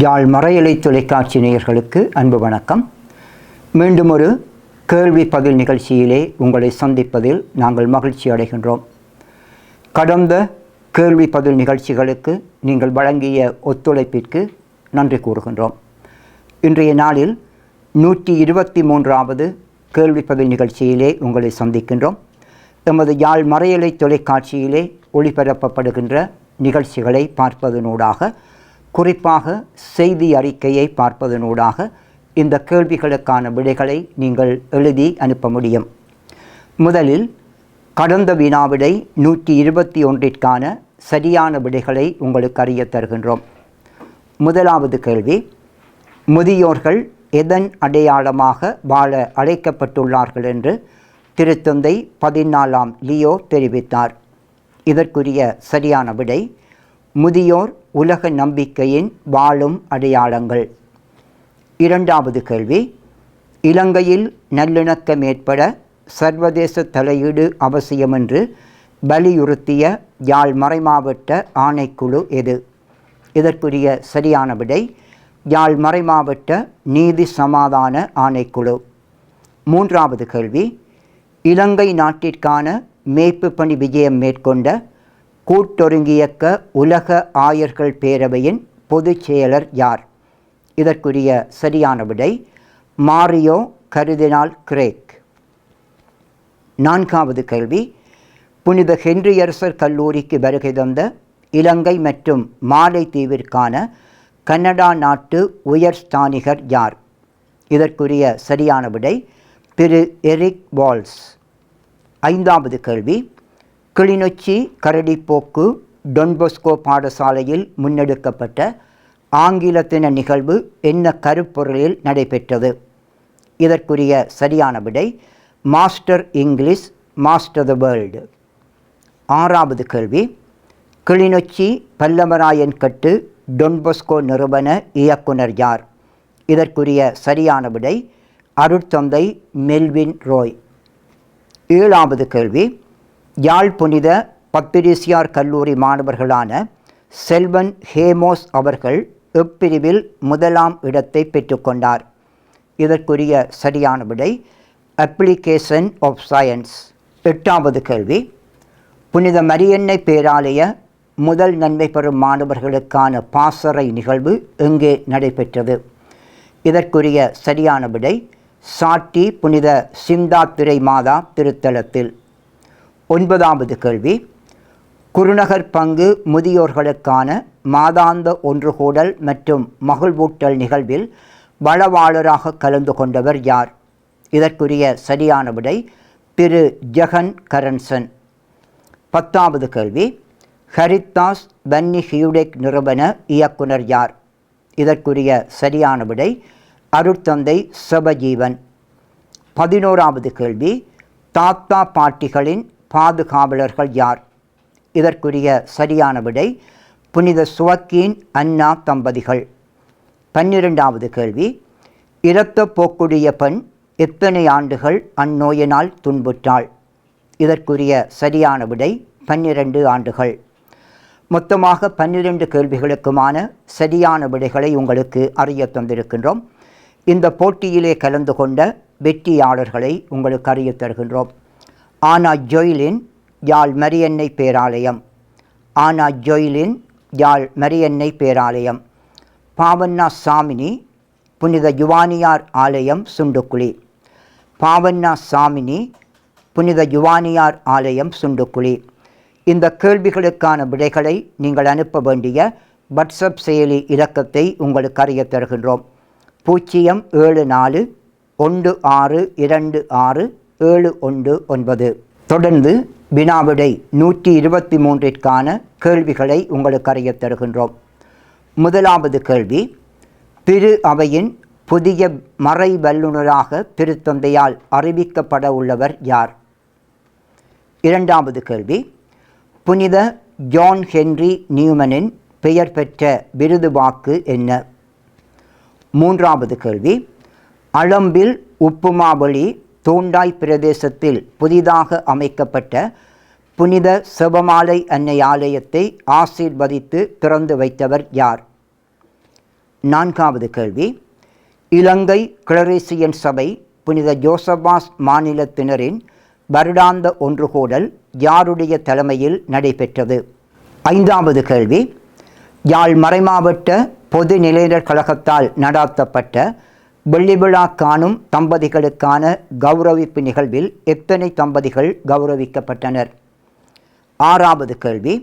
யாழ் மறையலை தொலைக்காட்சி நேயர்களுக்கு அன்பு வணக்கம். மீண்டும் ஒரு கேள்வி பதில் நிகழ்ச்சியிலே உங்களை சந்திப்பதில் நாங்கள் மகிழ்ச்சி அடைகின்றோம். கடந்த கேள்வி பதில் நிகழ்ச்சிகளுக்கு நீங்கள் வழங்கிய ஒத்துழைப்பிற்கு நன்றி கூறுகின்றோம். இன்றைய நாளில் நூற்றி இருபத்தி மூன்றாவது கேள்வி பதில் நிகழ்ச்சியிலே உங்களை சந்திக்கின்றோம். எமது யாழ் மறையலை தொலைக்காட்சியிலே ஒளிபரப்பப்படுகின்ற நிகழ்ச்சிகளை பார்ப்பதனூடாக குறிப்பாக செய்தி அறிக்கையை பார்ப்பதனூடாக இந்த கேள்விகளுக்கான விடைகளை நீங்கள் எழுதி அனுப்ப முடியும். முதலில் கடந்த வினாவிடை நூற்றி இருபத்தி ஒன்றிற்கான சரியான விடைகளை உங்களுக்கு அறிய தருகின்றோம். முதலாவது கேள்வி முதியோர்கள் எதன் அடையாளமாக வாழ அழைக்கப்பட்டுள்ளார்கள் என்று திருத்தந்தை பதினாலாம் லியோ தெரிவித்தார். இதற்குரிய சரியான விடை முதியோர் உலக நம்பிக்கையின் வாழும் அடையாளங்கள். இரண்டாவது கேள்வி இலங்கையில் நல்லிணக்கம் ஏற்பட சர்வதேச தலையீடு அவசியம் என்று வலியுறுத்திய யாழ் மறைமாவட்ட ஆணைக்குழு எது? இதற்குரிய சரியான விடை யாழ் மறைமாவட்ட நீதி சமாதான ஆணைக்குழு. மூன்றாவது கேள்வி இலங்கை நாட்டிற்கான மேய்ப்பு பணி விஜயம் மேற்கொண்ட கூட்டொருங்கியக்க உலக ஆயர்கள் பேரவையின் பொதுச் செயலர் யார்? இதற்குரிய சரியான விடை மாரியோ கருதினால் கிரேக். நான்காவது கேள்வி. புனித ஹென்ரியரசர் கல்லூரிக்கு வருகை தந்த இலங்கை மற்றும் மாலைத்தீவிற்கான கனடா நாட்டு உயர்ஸ்தானிகர் யார்? இதற்குரிய சரியான விடை திரு எரிக் வால்ஸ். ஐந்தாவது கேள்வி. கிளிநொச்சி கரடிப்போக்கு டொன்பொஸ்கோ பாடசாலையில் முன்னெடுக்கப்பட்ட ஆங்கிலத்தின நிகழ்வு என்ன கருப்பொருளில் நடைபெற்றது? இதற்குரிய சரியான விடை master English master the world ஆறாவது கேள்வி. கிளிநொச்சி பல்லவராயன் கட்டு டொன்பொஸ்கோ நிறுவன இயக்குனர் யார்? இதற்குரிய சரியான விடை அருட்தந்தை மெல்வின் ரோய். ஏழாவது கேள்வி. யாழ் புனித பத்திரிசியார் கல்லூரி மாணவர்களான செல்வன் ஹேமோஸ் அவர்கள் இப்பிரிவில் முதலாம் இடத்தை பெற்றுக்கொண்டார். இதற்குரிய சரியான விடை அப்ளிகேஷன் ஆஃப் சயின்ஸ் எட்டாவது கேள்வி. புனித மரியன்னை பேராலய முதல் நன்மை பெறும் மாணவர்களுக்கான பாசறை நிகழ்வு எங்கே நடைபெற்றது? இதற்குரிய சரியான விடை சாட்டி புனித சிந்தாத்திரை மாதா திருத்தலத்தில். ஒன்பதாவது கேள்வி. குருநகர் பங்கு முதியோர்களுக்கான மாதாந்த ஒன்றுகூடல் மற்றும் மகிழ்வூட்டல் நிகழ்வில் வளவாளராக கலந்து கொண்டவர் யார்? இதற்குரிய சரியான விடை திரு. ஜெகன் கரன்சன். பத்தாவது கேள்வி. ஹரித்தாஸ் பன்னி ஹியூடெக் நிறுவன இயக்குனர் யார்? இதற்குரிய சரியான விடை அருட்தந்தை சபஜீவன். பதினோராவது கேள்வி. தாத்தா பாட்டிகளின் பாதுகாவலர்கள் யார்? இதற்குரிய சரியான விடை புனித சுவக்கீன் அண்ணா தம்பதிகள். பன்னிரெண்டாவது கேள்வி இரத்த போக்குடைய பெண் எத்தனை ஆண்டுகள் அந்நோயினால் துன்புற்றாள்? இதற்குரிய சரியான விடை பன்னிரண்டு ஆண்டுகள். மொத்தமாக பன்னிரண்டு கேள்விகளுக்குமான சரியான விடைகளை உங்களுக்கு அறிய தந்திருக்கின்றோம். இந்த போட்டியிலே கலந்து கொண்ட வெற்றியாளர்களை உங்களுக்கு அறிய தருகின்றோம். ஆனா ஜொயிலின் யாழ் மரியன்னை பேராலயம். ஆனா ஜொயிலின் யாழ் மரியன்னை பேராலயம். பாவண்ணா சாமினி புனித யுவானியார் ஆலயம் சுண்டுக்குழி. பாவண்ணா சாமினி புனித யுவானியார் ஆலயம் சுண்டுக்குழி. இந்த கேள்விகளுக்கான விடைகளை நீங்கள் அனுப்ப வேண்டிய வாட்ஸ்அப் செயலி இலக்கத்தை உங்களுக்கு அறிய தருகின்றோம். பூஜ்ஜியம் ஏழு நாலு ஒன்று ஆறு இரண்டு ஆறு ஏழு ஒன்று ஒன்பது. தொடர்ந்து வினாவிடை நூற்றி இருபத்தி மூன்றிற்கான கேள்விகளை உங்களுக்கு அறியத் தருகின்றோம். முதலாவது கேள்வி திரு அவையின் புதிய மறை வல்லுநராக திருத்தந்தையால் அறிவிக்கப்பட உள்ளவர் யார்? இரண்டாவது கேள்வி புனித ஜான் ஹென்றி நியூமனின் பெயர் பெற்ற விருது வாக்கு என்ன? மூன்றாவது கேள்வி அளம்பில் உப்புமாவளி தூண்டாய் பிரதேசத்தில் புதிதாக அமைக்கப்பட்ட புனித செபமாலை அன்னை ஆலயத்தை ஆசீர்வதித்து திறந்து வைத்தவர் யார்? நான்காவது கேள்வி. இலங்கை கிளரேசியன் சபை புனித ஜோசபாஸ் மாநிலத்தினரின் வருடாந்த ஒன்றுகூடல் யாருடைய தலைமையில் நடைபெற்றது? ஐந்தாவது கேள்வி. யாழ் மறைமாவட்ட பொது நிலையினர் கழகத்தால் நடாத்தப்பட்ட வெள்ளி விழா காணும் தம்பதிகளுக்கான கௌரவிப்பு நிகழ்வில் எத்தனை தம்பதிகள் கௌரவிக்கப்பட்டனர்? ஆறாவது கேள்வி.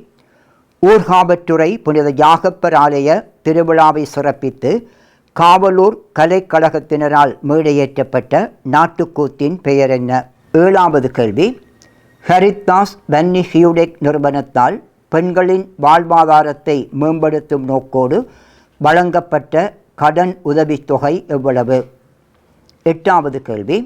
ஊர்காவற்றுறை புனித யாகப்பர் ஆலய திருவிழாவை சிறப்பித்து காவலூர் கலைக்கழகத்தினரால் மேடையேற்றப்பட்ட நாட்டுக்கூத்தின் பெயர் என்ன? ஏழாவது கேள்வி. ஹரித்தாஸ் வன்னி ஹியூடெக் நிறுவனத்தால் பெண்களின் வாழ்வாதாரத்தை மேம்படுத்தும் நோக்கோடு வழங்கப்பட்ட கடன் உதவித்தொகை எவ்வளவு? எட்டாவது கேள்வி.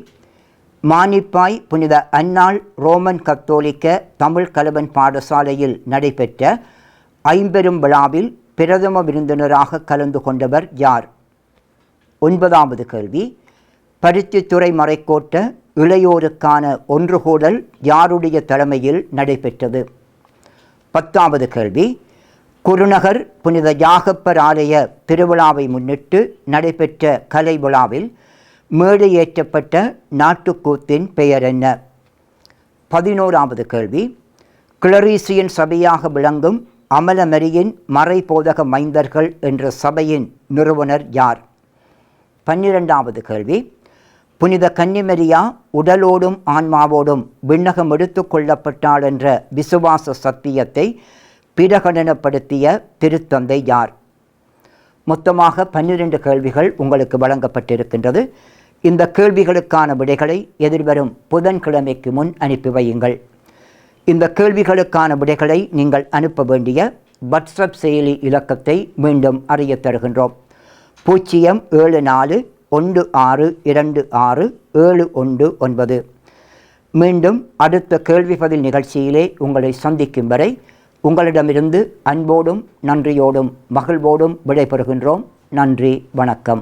மானிப்பாய் புனித அன்னாள் ரோமன் கத்தோலிக்க தமிழ் கலவன் பாடசாலையில் நடைபெற்ற ஐம்பெரும் விழாவில் பிரதம விருந்தினராக கலந்து கொண்டவர் யார்? ஒன்பதாவது கேள்வி. பருத்தித்துறை மறைக்கோட்ட இளையோருக்கான ஒன்றுகூடல் யாருடைய தலைமையில் நடைபெற்றது? பத்தாவது கேள்வி. குருநகர் புனித யாகப்பர் ஆலய திருவிழாவை முன்னிட்டு நடைபெற்ற கலை விழாவில் மேடையேற்றப்பட்ட நாட்டுக்கூத்தின் பெயர் என்ன? பதினோராவது கேள்வி. கிளரீசியன் சபையாக விளங்கும் அமலமரியின் மறைபோதக மைந்தர்கள் என்ற சபையின் நிறுவனர் யார்? பன்னிரெண்டாவது கேள்வி. புனித கன்னிமரியா உடலோடும் ஆன்மாவோடும் விண்ணகம் எடுத்து கொள்ளப்பட்டாள் என்ற விசுவாச சத்தியத்தை பிரகடனப்படுத்திய திருத்தந்தை யார்? மொத்தமாக பன்னிரண்டு கேள்விகள் உங்களுக்கு வழங்கப்பட்டிருக்கின்றது. இந்த கேள்விகளுக்கான விடைகளை எதிர்வரும் புதன்கிழமைக்கு முன் அனுப்பி வையுங்கள். இந்த கேள்விகளுக்கான விடைகளை நீங்கள் அனுப்ப வேண்டிய வாட்ஸ்அப் செயலி இலக்கத்தை மீண்டும் அறிய தருகின்றோம். பூஜ்ஜியம் ஏழு நாலு ஒன்று ஆறு இரண்டு ஆறு ஏழு ஒன்று ஒன்பது. மீண்டும் அடுத்த கேள்வி பதில் நிகழ்ச்சியிலே உங்களை சந்திக்கும் வரை உங்களிடமிருந்து அன்போடும் நன்றியோடும் மகிழ்வோடும் விடைபெறுகின்றோம். நன்றி வணக்கம்.